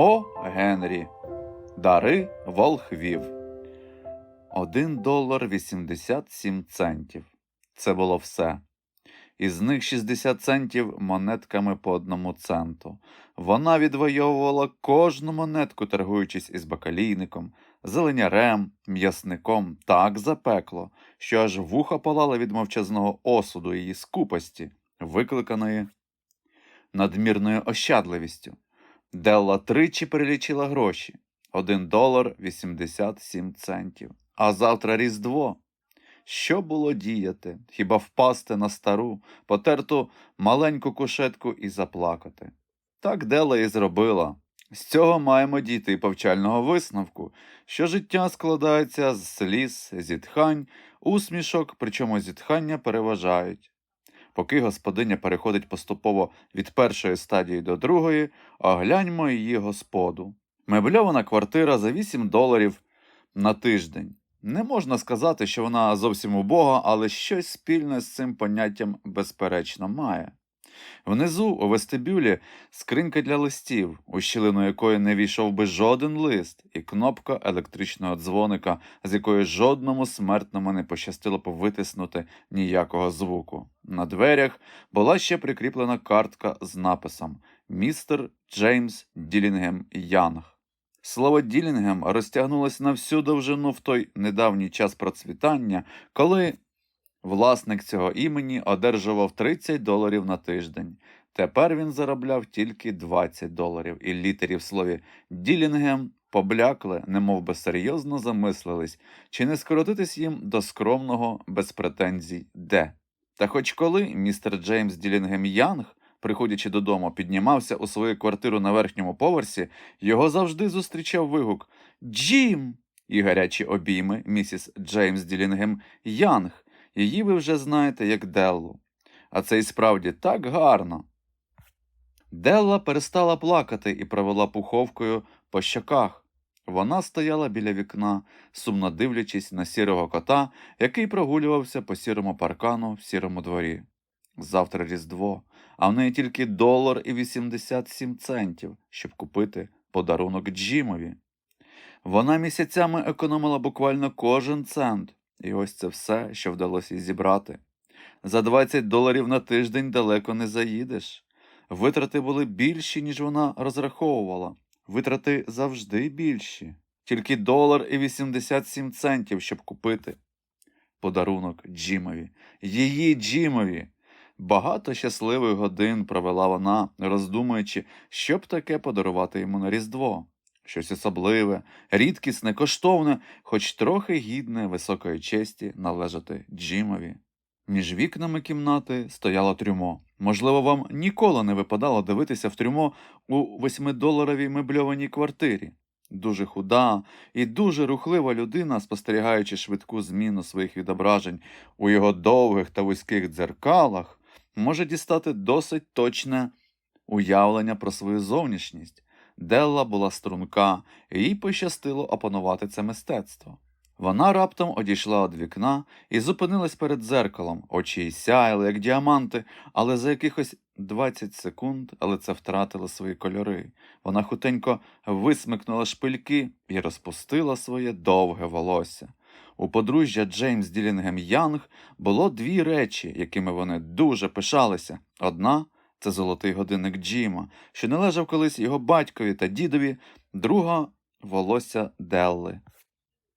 О. Генрі. Дари волхвів. Один долар 87 центів. Це було все. Із них 60 центів монетками по одному центу. Вона відвоювала кожну монетку, торгуючись із бакалійником, зеленярем, м'ясником так запекло, що аж вуха палала від мовчазного осуду її скупості, викликаної надмірною ощадливістю. Делла тричі перелічила гроші. Один долар 87 центів. А завтра Різдво. Що було діяти? Хіба впасти на стару, потерту маленьку кушетку і заплакати? Так Делла і зробила. З цього маємо дійти повчального висновку, що життя складається з сліз, зітхань, усмішок, причому зітхання переважають. Поки господиня переходить поступово від першої стадії до другої, огляньмо її господу. Мебльована квартира за 8 доларів на тиждень. Не можна сказати, що вона зовсім убога, але щось спільне з цим поняттям безперечно має. Внизу, у вестибюлі, скринька для листів, у щілину якої не війшов би жоден лист, і кнопка електричного дзвоника, з якої жодному смертному не пощастило б витиснути ніякого звуку. На дверях була ще прикріплена картка з написом Містер Джеймс Ділінгем Янг. Слово Ділінгем розтягнулося на всю довжину в той недавній час процвітання, коли власник цього імені одержував 30 доларів на тиждень. Тепер він заробляв тільки 20 доларів, і літері в слові Ділінгем поблякли, немов би серйозно замислились, чи не скоротитись їм до скромного без претензій де. Та хоч коли містер Джеймс Ділінгем Янг, приходячи додому, піднімався у свою квартиру на верхньому поверсі, його завжди зустрічав вигук Джим! і гарячі обійми місіс Джеймс Ділінгем Янг. Її ви вже знаєте як Деллу. А це і справді так гарно. Делла перестала плакати і провела пуховкою по щоках. Вона стояла біля вікна, сумно дивлячись на сірого кота, який прогулювався по сірому паркану в сірому дворі. Завтра Різдво, а в неї тільки долар і 87 центів, щоб купити подарунок Джимові. Вона місяцями економила буквально кожен цент, і ось це все, що вдалося зібрати. За 20 доларів на тиждень далеко не заїдеш. Витрати були більші, ніж вона розраховувала. Витрати завжди більші. Тільки долар і 87 центів, щоб купити подарунок Джимові. Її Джимові. Багато щасливих годин провела вона, роздумуючи, що б таке подарувати йому на Різдво. Щось особливе, рідкісне, коштовне, хоч трохи гідне високої честі належати Джимові. Між вікнами кімнати стояло трюмо. Можливо, вам ніколи не випадало дивитися в трюмо у восьмидоларовій мебльованій квартирі. Дуже худа і дуже рухлива людина, спостерігаючи швидку зміну своїх відображень у його довгих та вузьких дзеркалах, може дістати досить точне уявлення про свою зовнішність. Делла була струнка, і їй пощастило опанувати це мистецтво. Вона раптом одійшла від вікна і зупинилась перед дзеркалом. Очі їй сяяли, як діаманти, але за якихось 20 секунд лице втратило свої кольори. Вона хутенько висмикнула шпильки і розпустила своє довге волосся. У подружжя Джеймс Ділінгем Янг було дві речі, якими вони дуже пишалися. Одна це золотий годинник Джима, що належав колись його батькові та дідові, друга волосся Делли.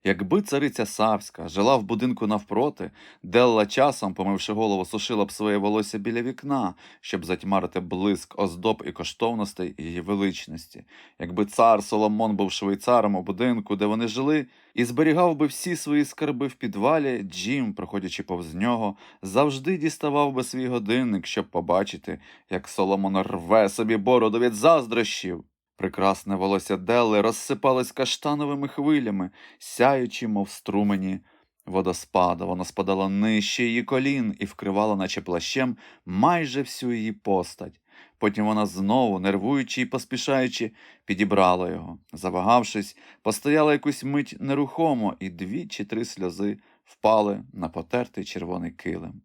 Якби цариця Савська жила в будинку навпроти, Делла часом, помивши голову, сушила б своє волосся біля вікна, щоб затьмарити блиск оздоб і коштовностей її величності. Якби цар Соломон був швейцаром у будинку, де вони жили, і зберігав би всі свої скарби в підвалі, Джим, проходячи повз нього, завжди діставав би свій годинник, щоб побачити, як Соломон рве собі бороду від заздрощів. Прекрасне волосся Делли розсипалось каштановими хвилями, сяючи, мов струмені водоспада. Воно спадало нижче її колін і вкривало, наче плащем, майже всю її постать. Потім вона знову, нервуючи і поспішаючи, підібрала його. Завагавшись, постояла якусь мить нерухомо, і дві чи три сльози впали на потертий червоний килим.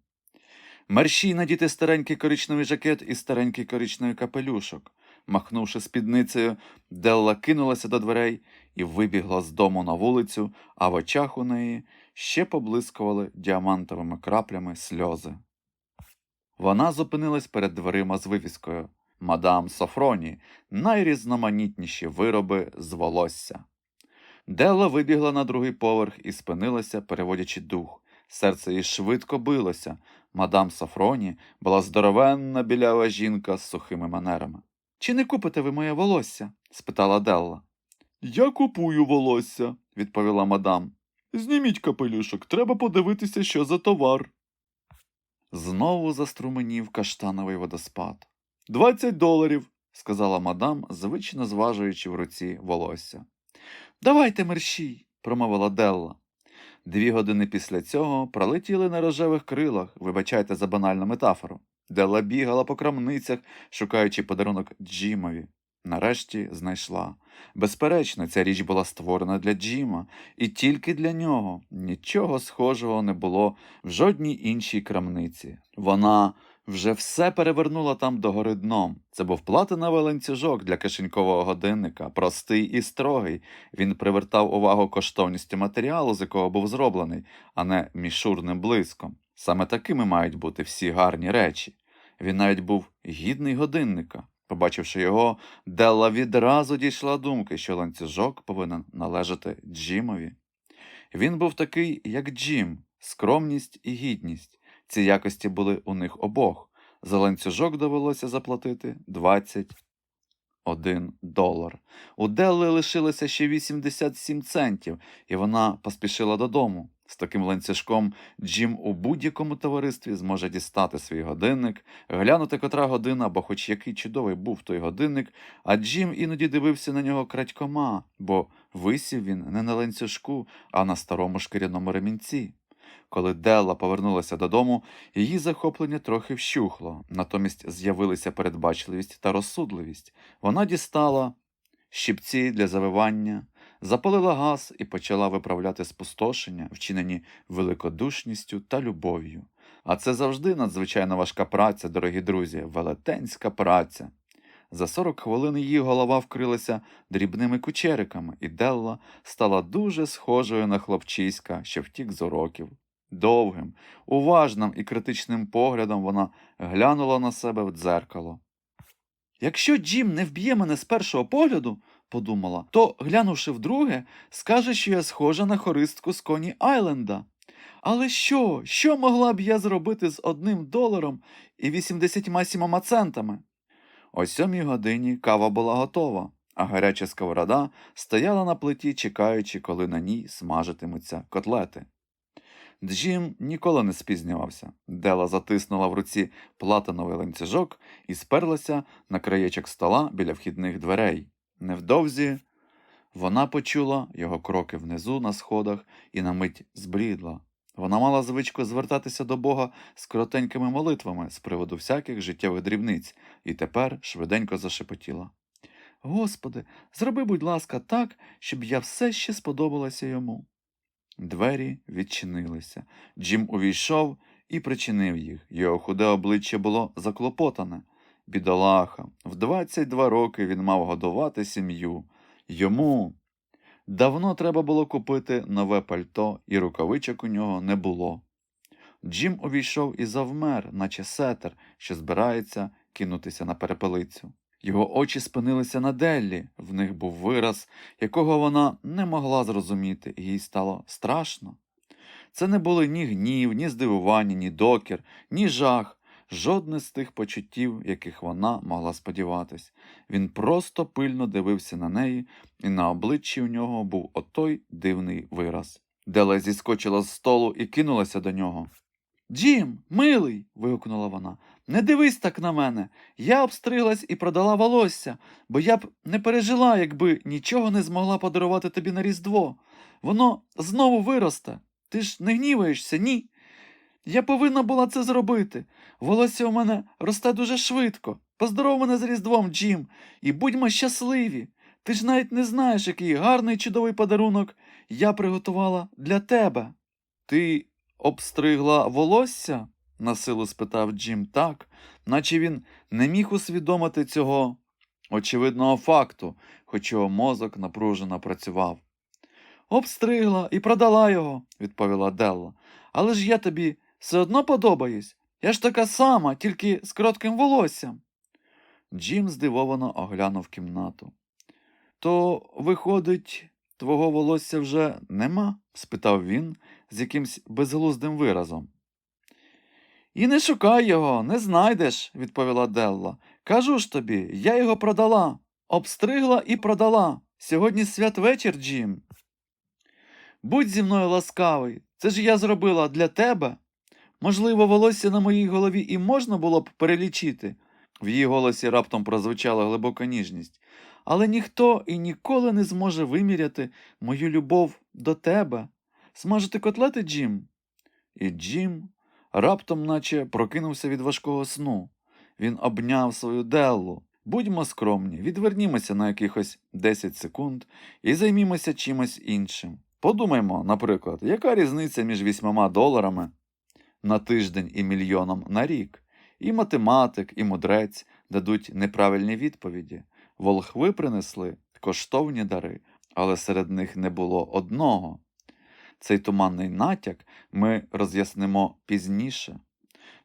Мерщій надіти старенький коричневий жакет і старенький коричневий капелюшок. Махнувши спідницею, Делла кинулася до дверей і вибігла з дому на вулицю, а в очах у неї ще поблискували діамантовими краплями сльози. Вона зупинилась перед дверима з вивіскою Мадам Софроні, найрізноманітніші вироби з волосся. Делла вибігла на другий поверх і спинилася, переводячи дух. Серце їй швидко билося. Мадам Софроні була здоровенна білява жінка з сухими манерами. Чи не купите ви моє волосся? спитала Делла. Я купую волосся, відповіла мадам. Зніміть капелюшок, треба подивитися, що за товар. Знову заструменів каштановий водоспад. Двадцять доларів, сказала мадам, звично зважуючи в руці волосся. Давайте мерщій, промовила Делла. Дві години після цього пролетіли на рожевих крилах, вибачайте за банальну метафору. Делла бігала по крамницях, шукаючи подарунок Джимові. Нарешті знайшла. Безперечно, ця річ була створена для Джима, і тільки для нього нічого схожого не було в жодній іншій крамниці. Вона вже все перевернула там догори дном. Це був платиновий ланцюжок для кишенькового годинника, простий і строгий. Він привертав увагу коштовністю матеріалу, з якого був зроблений, а не мішурним блиском. Саме такими мають бути всі гарні речі. Він навіть був гідний годинника. Побачивши його, Делла відразу дійшла думки, що ланцюжок повинен належати Джимові. Він був такий, як Джим, скромність і гідність. Ці якості були у них обох. За ланцюжок довелося заплатити 21 долар. У Делли лишилося ще 87 центів, і вона поспішила додому. З таким ланцюжком Джим у будь-якому товаристві зможе дістати свій годинник, глянути котра година, бо хоч який чудовий був той годинник, а Джим іноді дивився на нього крадькома, бо висів він не на ланцюжку, а на старому шкіряному ремінці. Коли Делла повернулася додому, її захоплення трохи вщухло, натомість з'явилися передбачливість та розсудливість. Вона дістала щипці для завивання, запалила газ і почала виправляти спустошення, вчинені великодушністю та любов'ю. А це завжди надзвичайно важка праця, дорогі друзі, велетенська праця. За 40 хвилин її голова вкрилася дрібними кучериками, і Делла стала дуже схожою на хлопчиська, що втік з уроків. Довгим, уважним і критичним поглядом вона глянула на себе в дзеркало. Якщо Джим не вб'є мене з першого погляду, подумала, то, глянувши вдруге, скаже, що я схожа на хористку з Коні Айленда. Але що? Що могла б я зробити з одним доларом і 87 центами? О сьомій годині кава була готова, а гаряча сковорода стояла на плиті, чекаючи, коли на ній смажитимуться котлети. Джим ніколи не спізнювався. Дела затиснула в руці платиновий ланцюжок і сперлася на краєчок стола біля вхідних дверей. Невдовзі вона почула його кроки внизу на сходах і на мить зблідла. Вона мала звичку звертатися до Бога з коротенькими молитвами з приводу всяких життєвих дрібниць, і тепер швиденько зашепотіла. Господи, зроби, будь ласка, так, щоб я все ще сподобалася йому. Двері відчинилися. Джим увійшов і причинив їх. Його худе обличчя було заклопотане. Бідолаха, в 22 роки він мав годувати сім'ю. Йому давно треба було купити нове пальто, і рукавичок у нього не було. Джим увійшов і завмер, наче сетер, що збирається кинутися на перепелицю. Його очі спинилися на Деллі, в них був вираз, якого вона не могла зрозуміти, і їй стало страшно. Це не були ні гнів, ні здивування, ні докір, ні жах, жодне з тих почуттів, яких вона могла сподіватись. Він просто пильно дивився на неї, і на обличчі у нього був отой дивний вираз. Дела зіскочила з столу і кинулася до нього. Джим, милий. вигукнула вона. Не дивись так на мене. Я обстриглась і продала волосся, бо я б не пережила, якби нічого не змогла подарувати тобі на Різдво. Воно знову виросте. Ти ж не гніваєшся, ні? Я повинна була це зробити. Волосся у мене росте дуже швидко. Поздоров мене з Різдвом, Джим, і будьмо щасливі. Ти ж навіть не знаєш, який гарний чудовий подарунок я приготувала для тебе. Ти обстригла волосся? насилу спитав Джим так, наче він не міг усвідомити цього очевидного факту, хоч його мозок напружено працював. Обстригла і продала його, відповіла Делла. Але ж я тобі все одно подобаюсь. Я ж така сама, тільки з коротким волоссям. Джим здивовано оглянув кімнату. То, виходить, твого волосся вже нема? спитав він з якимсь безглуздим виразом. І не шукай його, не знайдеш, відповіла Делла. Кажу ж тобі, я його продала, обстригла і продала. Сьогодні святвечір, Джим. Будь зі мною ласкавий, це ж я зробила для тебе. Можливо, волосся на моїй голові і можна було б перелічити. В її голосі раптом прозвучала глибока ніжність. Але ніхто і ніколи не зможе виміряти мою любов до тебе. Смажити котлети, Джим? І Джим раптом наче прокинувся від важкого сну. Він обняв свою Деллу. Будьмо скромні, відвернімося на якихось 10 секунд і займімося чимось іншим. Подумаймо, наприклад, яка різниця між вісьмома доларами на тиждень і мільйоном на рік? І математик, і мудрець дадуть неправильні відповіді. Волхви принесли коштовні дари, але серед них не було одного. Цей туманний натяк ми роз'яснимо пізніше.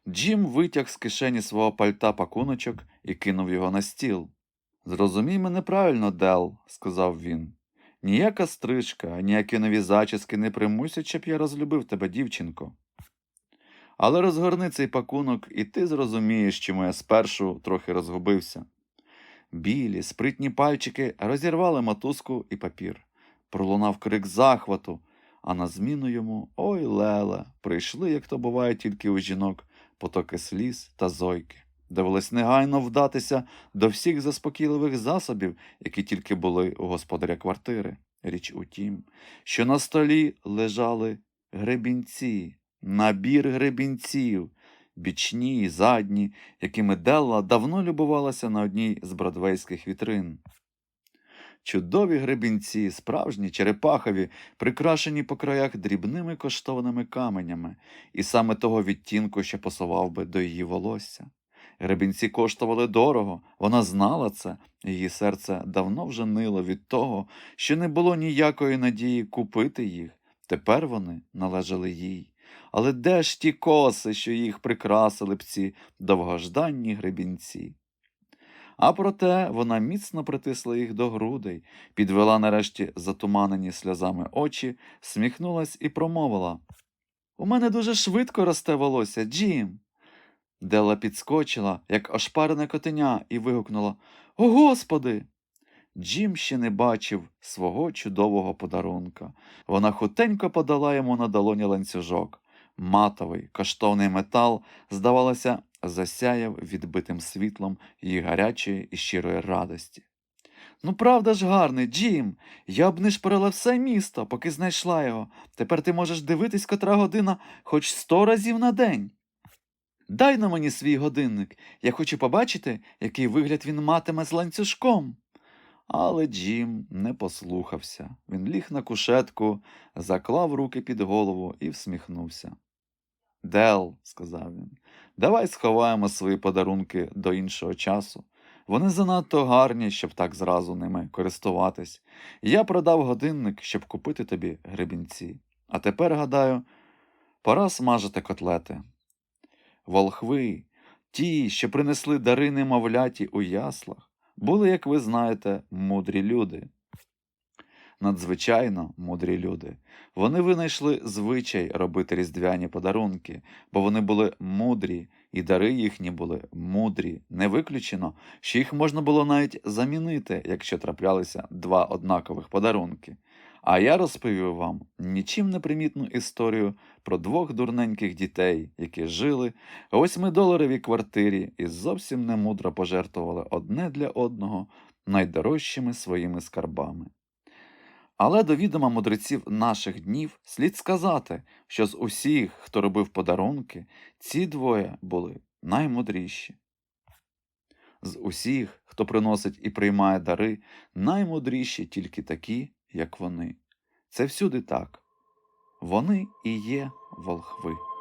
Джим витяг з кишені свого пальта пакуночок і кинув його на стіл. Зрозумій мене правильно, Дел, сказав він. Ніяка стрижка, ніякі нові зачіски не примусять, щоб я розлюбив тебе, дівчинко. Але розгорни цей пакунок, і ти зрозумієш, чому я спершу трохи розгубився. Білі, спритні пальчики розірвали мотузку і папір. Пролунав крик захвату, а на зміну йому ой леле, прийшли, як то буває тільки у жінок, потоки сліз та зойки. Довелось негайно вдатися до всіх заспокійливих засобів, які тільки були у господаря квартири. Річ у тім, що на столі лежали гребінці, набір гребінців, бічні і задні, якими Делла давно любувалася на одній з бродвейських вітрин. Чудові гребінці, справжні черепахові, прикрашені по краях дрібними коштовними каменями, і саме того відтінку, що посував би до її волосся. Гребінці коштували дорого, вона знала це, її серце давно вже нило від того, що не було ніякої надії купити їх. Тепер вони належали їй. Але де ж ті коси, що їх прикрасили б ці довгожданні гребінці? А проте вона міцно притисла їх до грудей, підвела нарешті затуманені сльозами очі, сміхнулась і промовила У мене дуже швидко росте волосся, Джим. Дела підскочила, як ошпарене котеня, і вигукнула О, Господи! Джим ще не бачив свого чудового подарунка. Вона хутенько подала йому на долоні ланцюжок. Матовий, коштовний метал, здавалося, засяяв відбитим світлом її гарячої і щирої радості. Ну, правда ж гарний, Джим. Я б не шпарила все місто, поки знайшла його. Тепер ти можеш дивитись котра година хоч сто разів на день. Дай на мені свій годинник. Я хочу побачити, який вигляд він матиме з ланцюжком. Але Джим не послухався. Він ліг на кушетку, заклав руки під голову і всміхнувся. Дел, сказав він, давай сховаємо свої подарунки до іншого часу. Вони занадто гарні, щоб так зразу ними користуватись. Я продав годинник, щоб купити тобі гребінці. А тепер, гадаю, пора смажити котлети. Волхви, ті, що принесли дари немовляті у яслах, були, як ви знаєте, мудрі люди. Надзвичайно мудрі люди. Вони винайшли звичай робити різдвяні подарунки, бо вони були мудрі, і дари їхні були мудрі. Не виключено, що їх можна було навіть замінити, якщо траплялися два однакових подарунки. А я розповів вам нічим не примітну історію про двох дурненьких дітей, які жили у восьмидоларовій квартирі і зовсім немудро пожертвували одне для одного найдорожчими своїми скарбами. Але до відома мудреців наших днів слід сказати, що з усіх, хто робив подарунки, ці двоє були наймудріші. З усіх, хто приносить і приймає дари, наймудріші тільки такі, як вони. Це всюди так. Вони і є волхви.